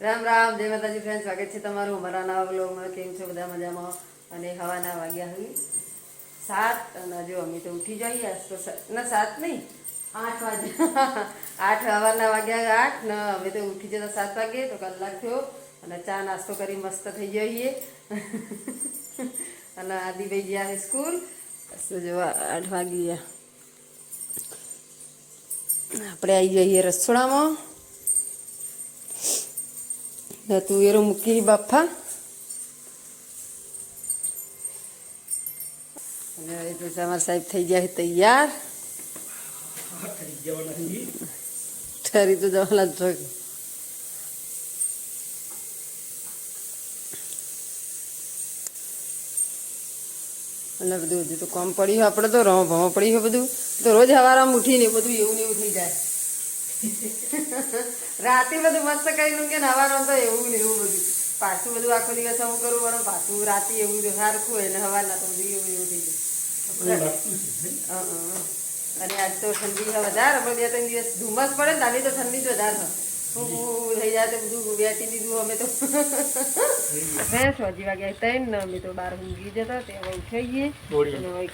રામ રામ, જય માતાજી ફ્રેન્ડ સ્વાગત છે તમારું અમારા નવા બ્લોગમાં કેમ છો બધા મજામાં? અને હવાના વાગ્યા હવે સાત, અને જો અમે તો ઉઠી જઈએ તો ના, સાત નહીં, આઠ વાગે. આઠ હવાના વાગ્યા આઠ, ને અમે તો ઉઠી જતા સાત વાગે, તો કલાક થયો, અને ચા નાસ્તો કરી મસ્ત થઈ જઈએ. અને આદિભાઈ ગયા સ્કૂલ બસ તો જો, આઠ વાગી ગયા આપણે આવી જઈએ રસોડામાં. તુવેરો મૂકી બાફા અને તમારા સાહેબ થઈ ગયા છે તૈયાર ઠરી તો જવાના અને બધું, હજુ તો કોમ પડ્યું આપણે તો રમો ભમો પડ્યું બધું. તો રોજ હવારમાં ઉઠીને બધું એવું ને એવું થઈ જાય. રાતે બધું મસ્ત કરી લઉં કે હવારમાં તો એવું ને એવું બધું. પાછું બધું આખો દિવસ હું કરવું પણ પાછું રાતે એવું સારખું હોય ને હવારના તો બધું એવું એવું થઈ હં. અને આજ તો ઠંડી વધારે પણ બે ત્રણ દિવસ ધુમ્મસ પડે ને તાલી તો ઠંડી જ વધારે થઈ જાય તો બધું વેચી દીધું અમે તો. હજી વાગ્યા ત્રણ ને અમે તો બહાર ઊંઘી જતા તે હવે ઉઠાઈએ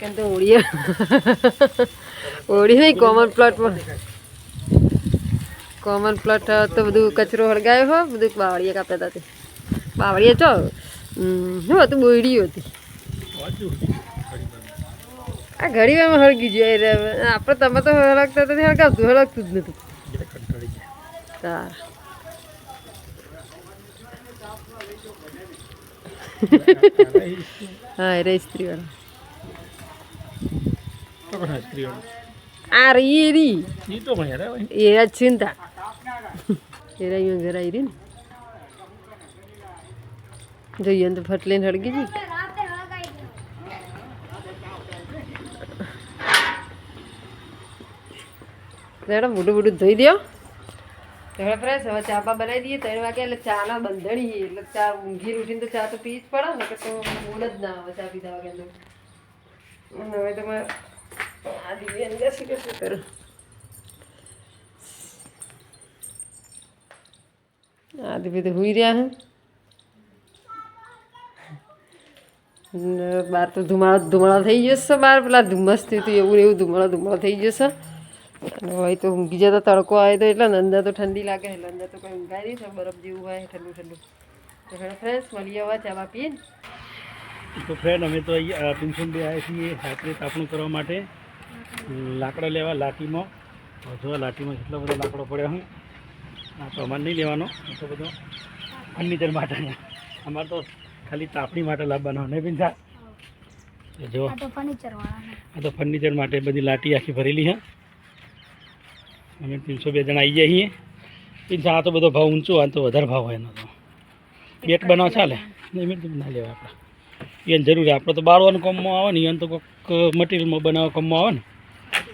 અને તો ઓળીએ. ઓળી નહીં કોમન પ્લોટમાં કોમન પ્લોટ તો બધું કચરો હળગાયો હો, બધું બાવળીએ કાપ્યા હતા બાવળીએ ચો? શું હતું બોયડી હતી? આ ઘડી વાર હળગી રે આપણે તમે તો હળગતા હતા હળગાવતું, હળગતું જ નતું તાર. હા રે સ્ત્રી વાળા આ રી રી એ જ ચિંતા એ રહી ઘર આવી રહી ને જોઈએ ને તો ફટ લઈને હળગી જઈ રેડો બુડું મોઢું ધોઈ દો હવે ફ્રેશ હવે ચા પા બનાવી દઈએ ત્રણ વાગે એટલે ચા ના બંધણી એટલે ચા ઊંઘી ઉઠીને તો ચા તો પી જ પડે ને કે તો મૂળ જ ના આવે ચા પીધા વગર તો હવે તમે આ દીવી અંદર શું કરું આ દીવી તો હુઈ રહ્યા હે બાર તો ધુમાડો ધુમાડો થઈ જશે બહાર પેલા ધુમ્મસ થયું હતું એવું એવું ધુમાડો ધુમાડો થઈ જશે અને હોય તો ઊંઘી જતો તડકો આવે તો એટલે અંદર તો ઠંડી લાગે એટલે અંદર તો કોઈ ઊંઘાય નહીં તો બરફ જેવું હોય ઠંડુ ઠંડુ તો હવે ફ્રેશ મળી આવવા ચા પીએ તો ફ્રેન્ડ અમે તો અહીંયા પિન્શન બે આવ્યા છીએ હાથરેટ તાપણું કરવા માટે લાકડા લેવા લાઠીમાં. જો લાઠીમાં કેટલો બધો લાકડો પડ્યો હું આ તો અમારે નહીં લેવાનો. તો બધો ફર્નિચર માટે અમારે તો ખાલી તાપણી માટે લાવવાનો નહીં તો જો. આ તો ફર્નિચર આ તો ફર્નિચર માટે બધી લાટી આખી ભરેલી છે. અમે ત્રણસો બે જણા આવી જઈએ પિન્સા આ તો બધો ભાવ ઊંચો આ તો વધારે ભાવ હોય એનો તો. બેટ બનાવ ચાલે. નહીં ના લેવા આપણે. એને જરૂરી આપણે તો બાળવાનું કામમાં આવે ને એને તો કોઈક મટીરિયલમાં બનાવવા કામમાં આવે ને,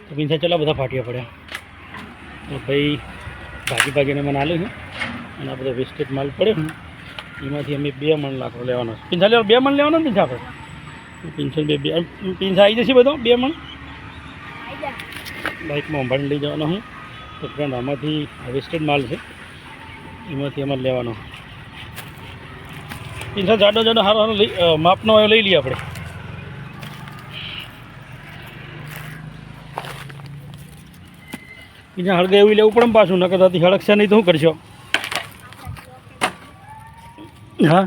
તો પિન્સા ચલા બધા ફાટ્યા પડ્યા તો ભાઈ, ભાજી ભાજીને મને આલ્યું છે. અને આ બધો વેસ્ટેજ માલ પડ્યો ને એમાંથી અમે બે મણ લાકડો લેવાનો છે. પીંછા લેવા, બે મણ લેવાનો ને પિન્સા આપણે? પીંછો બે બે પીંછા આવી જશે બધો, બે મણ? બાઇકમાં સંભાળી લઈ જવાનો હું. તો ફ્રેન્ડ આમાંથી વેસ્ટેડ માલ છે. એમાંથી અમારે લેવાનો. પિન્સા જાડો જાડો સારો સારો લઈ માપનો લઈ લઈએ આપણે. પીંછા હળગે એવી લેવું પડે પાછું નકર તાથી હળગશે નહીં તો શું કરશો? હા?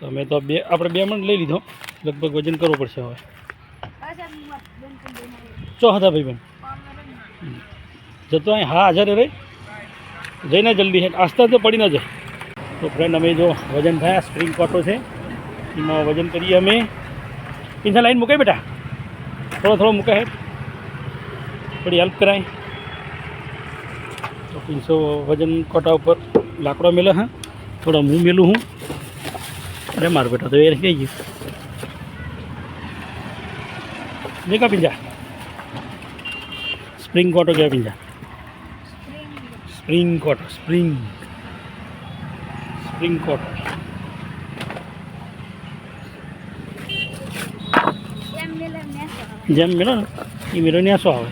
તો મેં તો બે આપણે બે મણ લઈ લીધો. લગભગ વજન કરવું પડશે હવે. ચો હતા ભાઈ બેન. જતો અહીં હા હાજર રે જઈને જલ્દી છે આસ્તા તો પડી ન જાય તો ફ્રેન્ડ અમે જો વજન થયા સ્પ્રિંગ કોટો છે એમાં વજન કરીએ અમે પિન્સા લાઈન મૂકાય બેટા થોડો થોડો મૂકાય હેઠ થોડી હેલ્પ કરાય તો પિન્સો વજન કોટા ઉપર લાકડો મેલે હા થોડો હું મેલું હું અરે મારું બેટા તો એ રહી ગયું દેખા પિંજા સ્પ્રિંગ કોટો કહેવાય પિંજા સ્પ્રિંગ કોટર સ્પ્રિંગ સ્પ્રિંગ કોટર જેમ મેળો ને એ મેળો ને શું આવે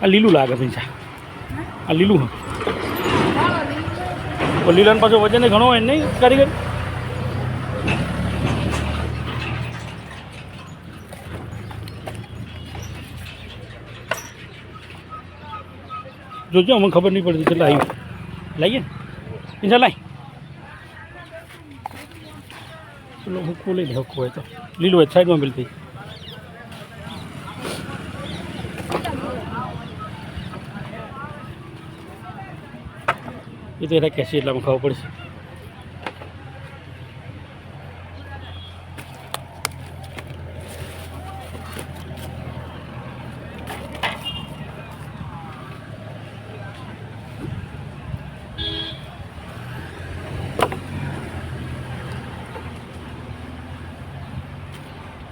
આ લીલું લાગે પૈસા આ લીલું લીલાને પાછું વજન ઘણો હોય નહીં કારીગર જોજો, અમને ખબર નહીં પડતી કેટલા આવી લાવીએ ને લાય. ચલો હુક્કો લઈ લે હુક્કો હોય તો. લીલું હોય સાઈડમાં મિલતી એ તો એના કહેશે એટલામાં ખબર પડશે.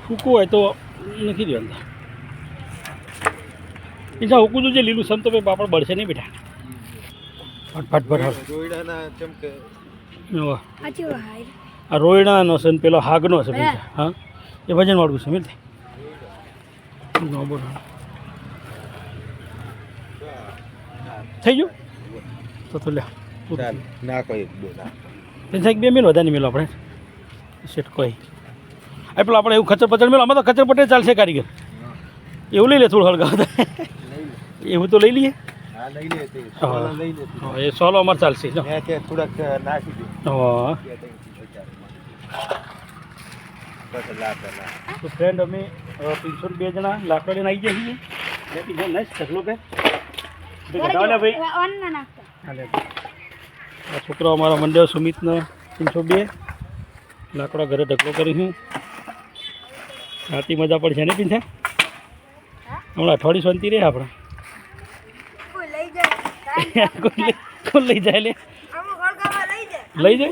સૂકું હોય તો નથી દેવાનું. પીછા હુકું તો જે લીલું સમ તો પાપડ બળશે નહીં બેટા. ફટફટ ફટ. આ રોયડાનો છે ને પેલો હાગનો છે હા? એ વજન વાળું છે મિલતે નો બોલ. થઈ ગયું? તો તો લે ના કોઈ બે નાખો. પૈસા એક બે મિલ વધારે મિલો આપણે. સેટ કોઈ. આ પેલો આપણે એવું ખચર પચર મેળો આમાં તો ખચર પટે ચાલશે કારીગર. એવું લઈ લે થોડું હળગા એવું તો લઈ લઈએ. હા લઈ લે તે. હા. સોલા લઈ લે તું. હા, એ સોલો અમારે ચાલશે. થોડાક નાખી દે. હા. તો ફ્રેન્ડ અમે ત્રણસો બે જણા લાકડા લઈને આવી જઈએ છીએ કે. આ છોકરો અમારા મંડ્યો સુમિતનો ત્રણસો બે લાકડા ઘરે ઢગલો કરીશું રાતી મજા પડશે ને પીંછા હમણાં અઠવાડિયું શાંતિ રહે આપણે. કોઈ લઈ જાય. કોણ લઈ જાય લે. લઈ જાય.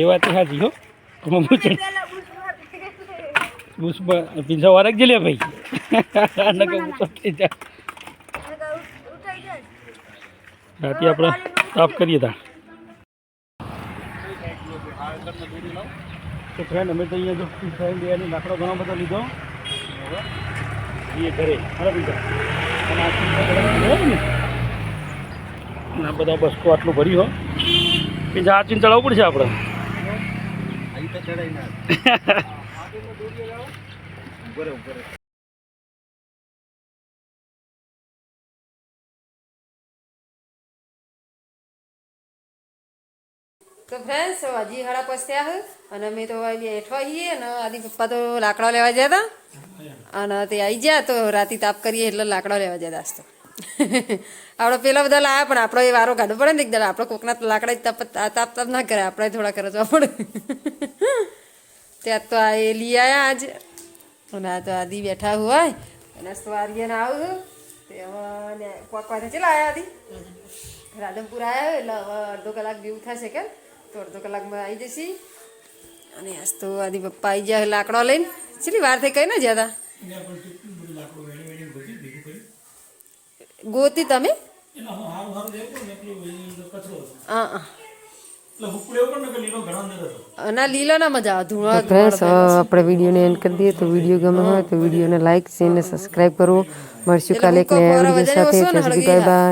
એ વાત સાચી હો. આમાં પૂછે બુસમાં પીંછા વારક જ લે ભાઈ. રાતે આપણે સાફ કરીએ તા. તો ફ્રેન્ડ અમે તો અહીંયા જો ફ્રેન્ડ એની લાકડો ઘણો બધો લીધો. એ ઘરે બરાબર ને બધા બસકો આટલું ભર્યું હો. બીજા આ ચિંતા ચડાવવું પડશે આપણે. ચડાઈ ના તો ફ્રેન્ડ્સ હજી હાડા પસ્યા હે અને અમે તો બેઠો છીએ અને આદિ પપ્પા તો લાકડા લેવા જતા અને તે આવી ગયા તો રાતે તાપ કરીએ એટલે લાકડા લેવા જતા તો. આપણે પેલા બધા લાયા, પણ આપણો એ વારો કાઢવો પડે ને એકદમ આપણે કોકના લાકડા તાપ તાપ તાપ ના કરે આપણે થોડા કરવા પડે ત્યાં તો આ એ લઈ આવ્યા આજ. અને આ તો આદિ બેઠા હોય. અને સવારીને આવું તે હવે પપ્પાને ચેલા આવ્યા આદિ. રાધનપુર આવ્યા એટલે અડધો કલાક જેવું થશે કે તો અડધો કલાકમાં આવી જશે અને આજ તો આદિ પપ્પા આવી જાય લાકડો લઈને કેટલી વાર થઈ કઈ ના જ્યાં ગોતી તમે હા હા અને લીલો ના મજા આવે ધૂળો ફ્રેન્ડ્સ આપણે વિડીયોને એન્ડ કરી દઈએ તો વીડિયો ગમે હોય તો વિડીયોને લાઈક શેર ને સબસ્ક્રાઇબ કરવો મળશું કાલે એક નયા વીડિયો સાથે ત્યાં સુધી બાય બાય